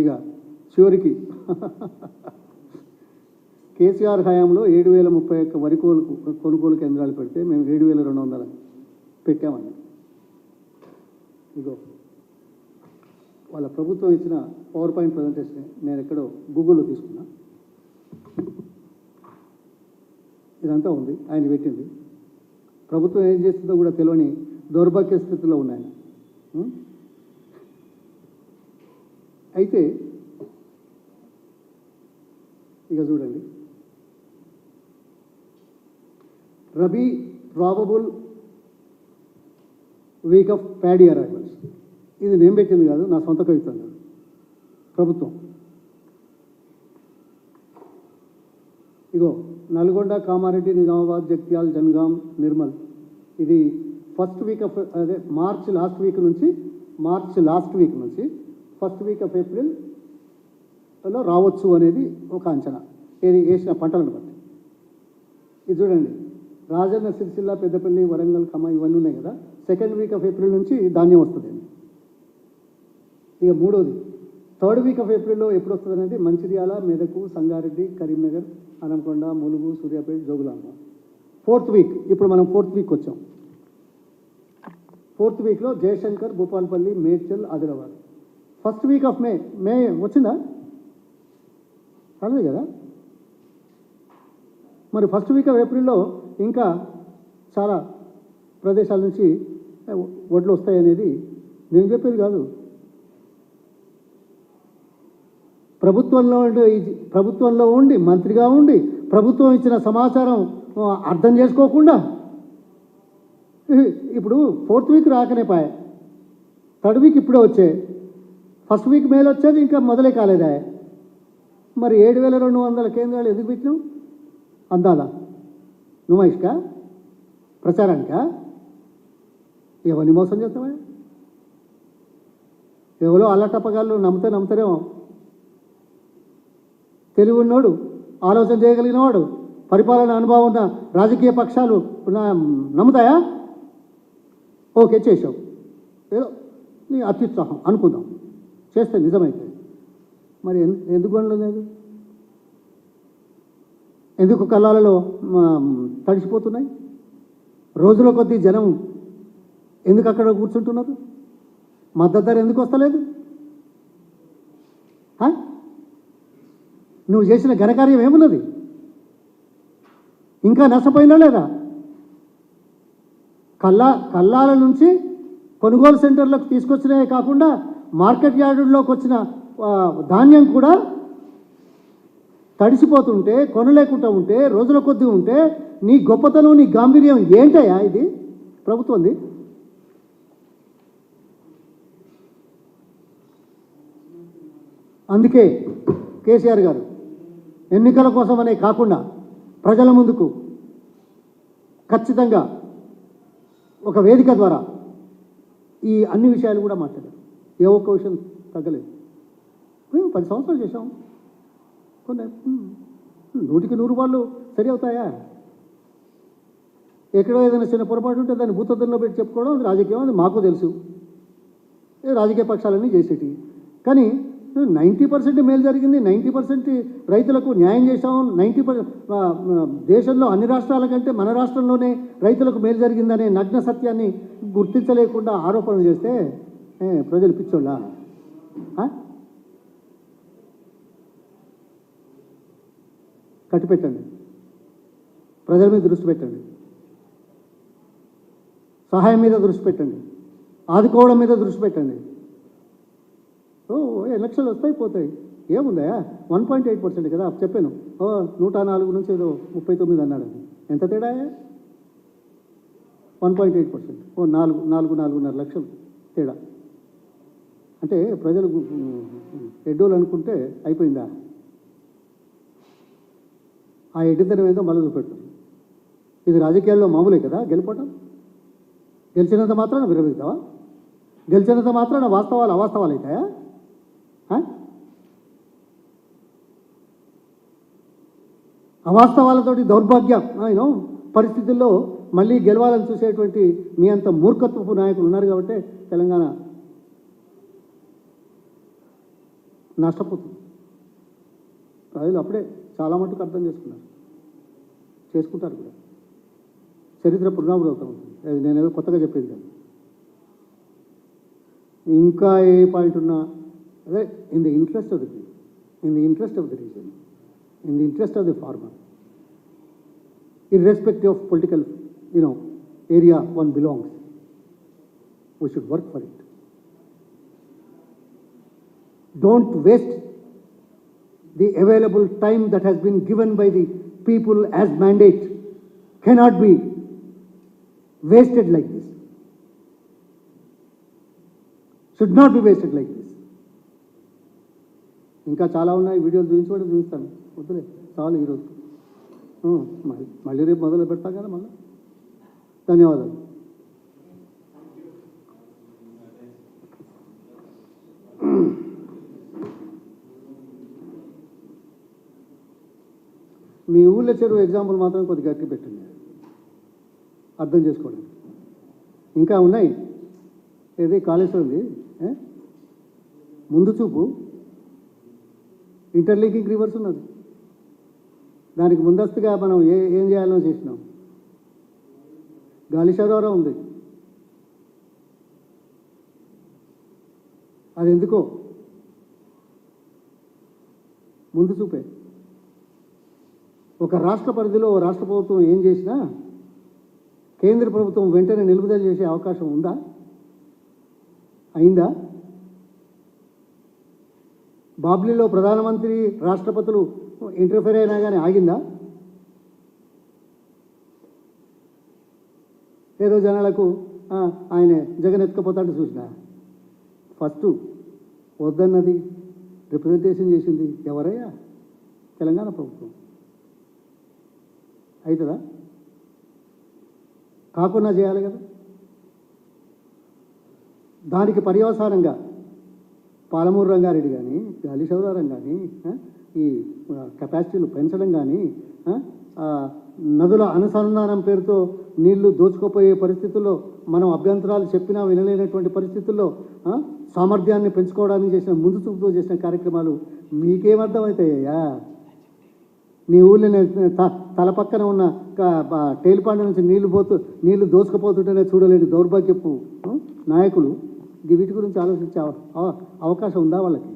ఇక చివరికి. కేసీఆర్ హయాంలో ఏడు వేల ముప్పై ఒక్క వరి కొనుగోలు కొనుగోలు కేంద్రాలు పెడితే మేము ఏడు వేల రెండు వందల పెట్టామండి. ఇగో వాళ్ళ ప్రభుత్వం ఇచ్చిన పవర్ పాయింట్ ప్రజెంటేషన్ నేను ఎక్కడో గూగుల్లో తీసుకున్నా. ఇదంతా ఉంది ఆయన పెట్టింది. ప్రభుత్వం ఏం చేస్తుందో కూడా తెలియని దౌర్భాగ్య స్థితిలో ఉన్నాయని అయితే ఇక చూడండి. Rabi probable week of paddy arrivals ఇది నేను పెట్టింది కాదు నా సొంత కవిత్వం కాదు. ప్రభుత్వం. ఇగో నల్గొండ కామారెడ్డి నిజామాబాద్ జగ్త్యాల్ జన్గాం నిర్మల్. ఇది ఫస్ట్ వీక్ ఆఫ్ అదే మార్చ్ లాస్ట్ వీక్ నుంచి మార్చ్ లాస్ట్ వీక్ నుంచి ఫస్ట్ వీక్ ఆఫ్ ఏప్రిల్లో రావచ్చు అనేది ఒక అంచనా. ఏది వేసిన పంటలను బట్టి. ఇది చూడండి. రాజన్న సిరిసిల్ల పెద్దపల్లి వరంగల్ కమ ఇవన్నీ ఉన్నాయి కదా. సెకండ్ వీక్ ఆఫ్ ఏప్రిల్ నుంచి ధాన్యం వస్తుంది ఇక మూడోది. థర్డ్ వీక్ ఆఫ్ ఏప్రిల్లో ఎప్పుడు వస్తుంది అనేది మంచిర్యాల మెదకు సంగారెడ్డి కరీంనగర్ అనంకొండ ములుగు సూర్యాపేట జోగులాంబ. ఫోర్త్ వీక్ ఇప్పుడు మనం ఫోర్త్ వీక్ వచ్చాం. ఫోర్త్ వీక్లో Jayashankar Bhupalpally Medchal Adilabad. First week of May May వచ్చిందా? రాలేదు కదా? మరి ఫస్ట్ వీక్ ఆఫ్ ఏప్రిల్లో ఇంకా చాలా ప్రదేశాల నుంచి ఏ, వడ్లు వస్తాయనేది నేను చెప్పేది కాదు. ప్రభుత్వంలో ఉండి ప్రభుత్వంలో ఉండి మంత్రిగా ఉండి ప్రభుత్వం ఇచ్చిన సమాచారం అర్థం చేసుకోకుండా ఇప్పుడు ఫోర్త్ వీక్ రాకనే పాయ. థర్డ్ వీక్ ఇప్పుడే వచ్చే ఫస్ట్ వీక్ మేలు వచ్చేది ఇంకా మొదలే కాలేదా? మరి ఏడు వేల రెండు వందల కేంద్రాలు ఎందుకు పెట్టినావు? అందాలా? నుమాయిష్కా ప్రచారానికా? ఎవరిని మోసం చేస్తావా? ఎవరో అల్లటప్పగాళ్ళు నమ్మితే నమ్ముతారేమో. తెలివి ఉన్నోడు ఆలోచన చేయగలిగినవాడు పరిపాలన అనుభవం ఉన్న రాజకీయ పక్షాలు నమ్ముతాయా? ఓకే చేసావు ఏదో నీ అత్యుత్సాహం అనుకుందాం. చేస్తే నిజమైతే. మరి ఎందుకు అనలేదు ఎందుకు కళ్ళాలలో తడిసిపోతున్నాయి? రోజుల కొద్దీ జనం ఎందుకు అక్కడ కూర్చుంటున్నారు? మద్దతు ధర ఎందుకు వస్తలేదు? నువ్వు చేసిన ఘనకార్యం ఏమున్నది? ఇంకా నష్టపోయినా లేదా? కల్లా కల్లాల నుంచి కొనుగోలు సెంటర్లకు తీసుకొచ్చినవే కాకుండా మార్కెట్ యార్డుల్లోకి వచ్చిన ధాన్యం కూడా తడిసిపోతుంటే కొనలేకుండా ఉంటే రోజుల కొద్దీ ఉంటే నీ గొప్పతనం నీ గాంభీర్యం ఏంటయ్యా ఇది? ప్రభుత్వంది అందుకే కేసీఆర్ గారు ఎన్నికల కోసమనే కాకుండా ప్రజల ముందుకు ఖచ్చితంగా ఒక వేదిక ద్వారా ఈ అన్ని విషయాలు కూడా మాట్లాడారు. ఏ ఒక్క విషయం తగ్గలేదు. మేము పది సంవత్సరాలు చేసాం కొన్ని నూటికి నూరు వాళ్ళు సరి అవుతాయా ఎక్కడో ఏదైనా చిన్న పొరపాటు ఉంటే దాన్ని భూతద్దంలో పెట్టి చెప్పుకోవడం అది రాజకీయం అది మాకు తెలుసు. రాజకీయ పక్షాలన్నీ చేసేటి. కానీ నైంటీ పర్సెంట్ మేలు జరిగింది నైంటీ పర్సెంట్ రైతులకు న్యాయం చేశాం నైంటీ దేశంలో అన్ని రాష్ట్రాల కంటే మన రాష్ట్రంలోనే రైతులకు మేలు జరిగిందనే నగ్న సత్యాన్ని గుర్తించలేకుండా ఆరోపణలు చేస్తే ఏ, ప్రజలు పిచ్చోళ్ళా? కట్టి కట్టిపెట్టండి ప్రజల మీద దృష్టి పెట్టండి. సహాయం మీద దృష్టి పెట్టండి. ఆదుకోవడం మీద దృష్టి పెట్టండి. ఓ ఎలక్షన్లు వస్తాయి పోతాయి. ఏముందా? వన్ పాయింట్ ఎయిట్ పర్సెంట్ కదా చెప్పాను. ఓ నూట నాలుగు నుంచి ఏదో ముప్పై తొమ్మిది అన్నాడు ఎంత తేడా? One point eight percent. ఓ నాలుగు నాలుగు నాలుగున్నర లక్షలు తేడా. అంటే ప్రజలు ఎడ్డోలు అనుకుంటే అయిపోయిందా? ఆ ఎడ్డితనం ఏదో మళ్ళీ చూపెడతారు ఇది రాజకీయాల్లో మామూలే కదా గెలిపోవటం గెలిచినంత మాత్రాన విరమిస్తావా గెలిచినంత మాత్రాన వాస్తవాలు అవాస్తవాలు అవుతాయా? ఆ? అవాస్తవాలతోటి దౌర్భాగ్యం. యూనో పరిస్థితుల్లో మళ్ళీ గెలవాలని చూసేటువంటి మీ అంత మూర్ఖత్వపు నాయకులు ఉన్నారు కాబట్టి తెలంగాణ నష్టపోతుంది ప్రజలు అప్పుడే చాలా మటుకు అర్థం చేసుకున్నారు చేసుకుంటారు కూడా చరిత్ర పునరావృతం అవుతుంది అది నేనేదో కొత్తగా చెప్పేది కాదు ఇంకా ఏ పాయింట్ ఉన్నా అదే in the interest of the in the interest of the reason in the interest of the farmer irrespective of political, you know, area one belongs. We should work for it. Don't waste the available time that has been given by the people as mandate. Cannot be wasted like this. Should not be wasted like this. ఇంకా చాలా ఉన్నాయి వీడియోలు చూపించుకోవడం చూపిస్తాను వద్దులే చాలు ఈరోజు ఉం, మళ్ళీ మళ్ళీ రేపు మొదలు పెడతాం కదా మళ్ళీ ధన్యవాదాలు మీ చెరువు ఎగ్జాంపుల్ మాత్రం కొద్ది గట్టి పెట్టింది అర్థం చేసుకోవడానికి. ఇంకా ఉన్నాయి. ఏది? కాళేశ్వరంది? ముందు చూపు. ఇంటర్లీకింగ్ రివర్స్ ఉన్నది. దానికి ముందస్తుగా మనం ఏ ఏం చేయాలో చేసినాం. గాలి సరోవరం ఉంది. అది ఎందుకో? ముందు చూపే. ఒక రాష్ట్ర పరిధిలో రాష్ట్ర ప్రభుత్వం ఏం చేసినా కేంద్ర ప్రభుత్వం వెంటనే నిలుపుదల చేసే అవకాశం ఉందా? అయిందా? బాబ్లీలో ప్రధానమంత్రి రాష్ట్రపతులు ఇంటర్ఫేర్ అయినా కానీ ఆగిందా? ఏదో జనాలకు ఆయన జగన్ ఎత్తుకపోతాడు చూసిన. ఫస్ట్ వద్దన్నది రిప్రజెంటేషన్ చేసింది ఎవరయ్యా? తెలంగాణ ప్రభుత్వం. అవుతుందా కాకుండా చేయాలి కదా? దానికి పర్యవసానంగా పాలమూరు రంగారెడ్డి కానీ గాలి శౌరారం కానీ ఈ కెపాసిటీలు పెంచడం కానీ నదుల అనుసంధానం పేరుతో నీళ్ళు దోచుకోపోయే పరిస్థితుల్లో మనం అభ్యంతరాలు చెప్పినా వినలేనటువంటి పరిస్థితుల్లో సామర్థ్యాన్ని పెంచుకోవడానికి చేసిన ముందు చూపుతో చేసిన కార్యక్రమాలు మీకేమర్థమవుతాయ్యా నీ ఊళ్ళో త- తల పక్కన ఉన్న టేలిపాండ నుంచి నీళ్ళు పోతూ నీళ్ళు దోసుకుపోతుంటేనే చూడలేని దౌర్భాగ్యపు నాయకులు. వీటి గురించి ఆలోచించే అవ- అవ- అవకాశం ఉందా వాళ్ళకి?